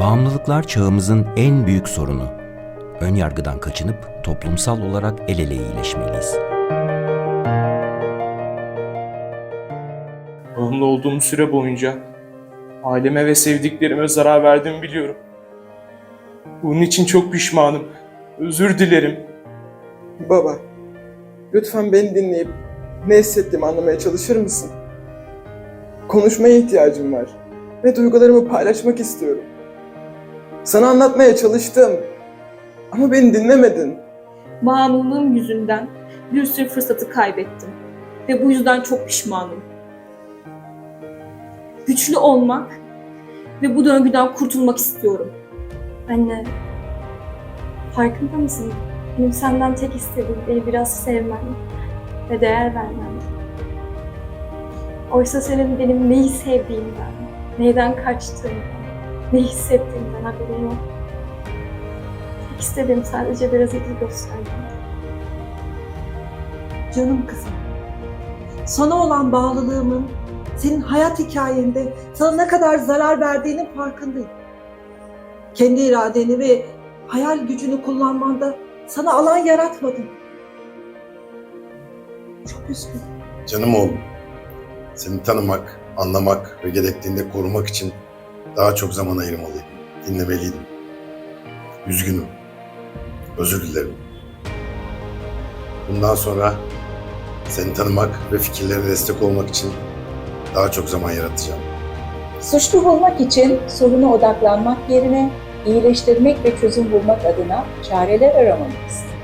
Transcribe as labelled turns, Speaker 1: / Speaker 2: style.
Speaker 1: Bağımlılıklar çağımızın en büyük sorunu. Ön yargıdan kaçınıp toplumsal olarak el ele iyileşmeliyiz.
Speaker 2: Bağımlı olduğum süre boyunca aileme ve sevdiklerime zarar verdiğimi biliyorum. Bunun için çok pişmanım. Özür dilerim.
Speaker 3: Baba, lütfen beni dinleyip ne hissettiğimi anlamaya çalışır mısın? Konuşmaya ihtiyacım var ve duygularımı paylaşmak istiyorum. Sana anlatmaya çalıştım ama beni dinlemedin.
Speaker 4: Bağımlılığım yüzünden bir sürü fırsatı kaybettim. Ve bu yüzden çok pişmanım. Güçlü olmak ve bu döngüden kurtulmak istiyorum.
Speaker 5: Anne, farkında mısın? Benim senden tek istediğim beni biraz sevmen ve değer vermen. Oysa senin benim neyi sevdiğimden, neyden kaçtığımdan, ne hissettiğimden haberin yok. Tek istediğim sadece biraz ilgi göstermen.
Speaker 6: Canım kızım. Sana olan bağlılığımın senin hayat hikayende sana ne kadar zarar verdiğinin farkındayım. Kendi iradeni ve hayal gücünü kullanmanda sana alan yaratmadım. Çok üzgünüm.
Speaker 7: Canım oğlum, seni tanımak, anlamak ve gerektiğinde korumak için daha çok zaman ayırmalıydım, dinlemeliydim. Üzgünüm, özür dilerim. Bundan sonra seni tanımak ve fikirlerine destek olmak için daha çok zaman yaratacağım.
Speaker 8: Suçlu bulmak için soruna odaklanmak yerine iyileştirmek ve çözüm bulmak adına çareler aramalıyız.